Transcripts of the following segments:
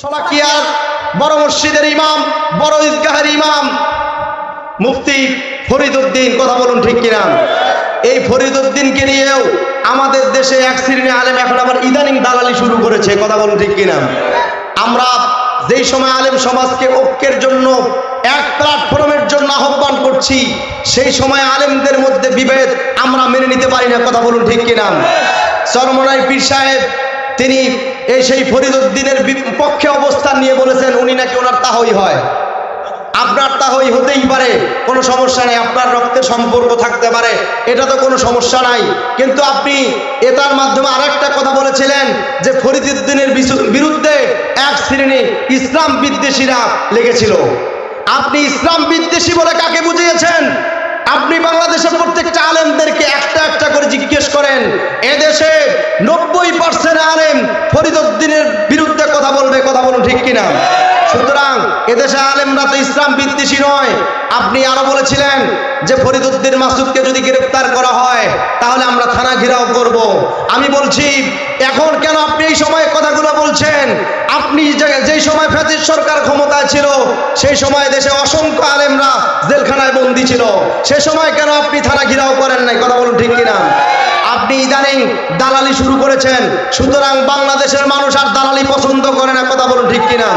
সোলাকিয়ার বড় মসজিদের ইমাম, বড় ঈদগাহের ইমাম মুফতি ফরিদউদ্দিন, কথা বলুন ঠিক কিনা? এই ফরিদউদ্দিনকে নিয়েও আমাদের দেশে এক শ্রেণি আলেম এখন আবার ইদানিং দালালি শুরু করেছে, কথা বলুন ঠিক কিনা? আমরা যেই সময় আলেম সমাজকে ঐক্যের জন্য, এক প্ল্যাটফর্মের জন্য আহ্বান করছি, সেই সময় আলেমদের মধ্যে বিভেদ আমরা মেনে নিতে পারি না, কথা বলুন ঠিক কিনা? চরমনাই পীর সাহেব, তিনি এই সেই ফরিদুদ্দিনের পক্ষে অবস্থান নিয়ে বলেছেন, উনি নাকি ওনার তাহই হয়। আপনার তাহই হতেই পারে, কোনো সমস্যা নেই, আপনার রক্তের সম্পর্ক থাকতে পারে, এটা তো কোনো সমস্যা নাই। কিন্তু আপনি এটার মাধ্যমে আরেকটা কথা বলেছিলেন যে ফরিদুদ্দিনের বিরুদ্ধে এক শ্রেণি ইসলাম বিদ্বেষীরা লেগেছিল। আপনি ইসলাম বিদ্বেষী বলে কাকে বুঝিয়েছেন? আপনি বাংলাদেশের প্রত্যেকটা আলেমদেরকে একটা একটা করে জিজ্ঞেস করেন, এদেশে নব্বই পার্সেন্ট আলেম ফরিদুদ্দিনের বিরুদ্ধে কথা বলবে, কথা বলুন ঠিক কিনা? সুতরাং এদেশে আলেমরা তো ইসলাম বিদ্বেষী নয়। আপনি আরও বলেছিলেন যে ফরিদুদ্দিন মাসুদকে যদি গ্রেফতার করা হয়, তাহলে আমরা থানা ঘেরাও করব। আমি বলছি, এখন কেন আপনি এই সময় কথাগুলো বলছেন? আপনি যেই সময় ফ্যাসিস্ট সরকার ক্ষমতায় ছিল, সেই সময় দেশে অসংখ্য আলেমরা জেলখানায় বন্দি ছিল। সে সময় কেন আপনি থানা ঘেরাও করেন নাই? কথা বলুন ঠিক কিনা? ইদানিং দালালি শুরু করেছেন। সুতরাং বাংলাদেশের মানুষ আর দালালি পছন্দ করে না, কথা বলুন ঠিক কিনা?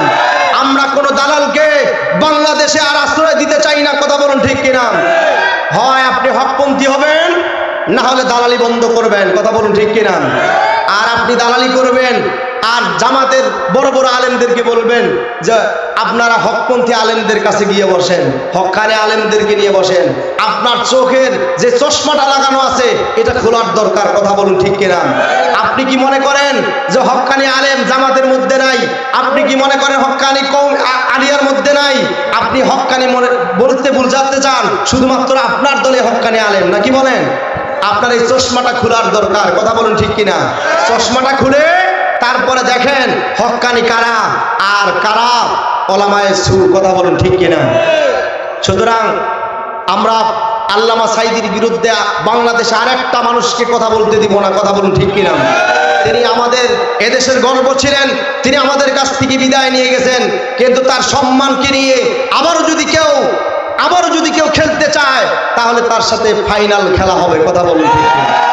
আমরা কোনো দালালকে বাংলাদেশে আর আশ্রয় দিতে চাই না, কথা বলুন ঠিক কিনা? হয় আপনি হকপন্থী হবেন, না হলে দালালি বন্ধ করবেন, কথা বলুন ঠিক কিনা? আর আপনি দালালি করবেন আর জামাতের বড় বড় আলেমদেরকে বলবেন যে, আপনারা হকপন্থী আলেমদের কাছে গিয়ে বসেন, হকানে আলেমদেরকে নিয়ে বসেন। আপনার চোখের যে চশমাটা লাগানো আছে, এটা খোলার দরকার, কথা বলুন ঠিক কিনা? আপনি কি মনে করেন যে হক্কানি আলেম জামাতের মধ্যে নাই? আপনি কি মনে করেন হক্কানি কম আলিয়ার মধ্যে নাই? আপনি হক্কানি মনে বলতে বুঝাতে চান, শুধুমাত্র আপনার দলে হক্কানি আলেম নাকি বলেন? আপনার এই চশমাটা খোলার দরকার, কথা বলুন ঠিক কিনা? চশমাটা খুলে তারপরে দেখেন হক্কানি কারা আর কারা? ওলামায় সুর কথা বলুন, ঠিক কিনা? সুতরাং আমরা আল্লামা সাইদির বিরুদ্ধে বাংলাদেশে আরেকটা মানুষকে কথা বলতে দিব না, কথা বলুন, ঠিক কিনা? তিনি আমাদের এদেশের গর্ব ছিলেন, তিনি আমাদের কাছ থেকে বিদায় নিয়ে গেছেন, কিন্তু তার সম্মানকে নিয়ে আবারও যদি কেউ, আবারও যদি কেউ খেলতে চায়, তাহলে তার সাথে ফাইনাল খেলা হবে, কথা বলুন, ঠিক কিনা?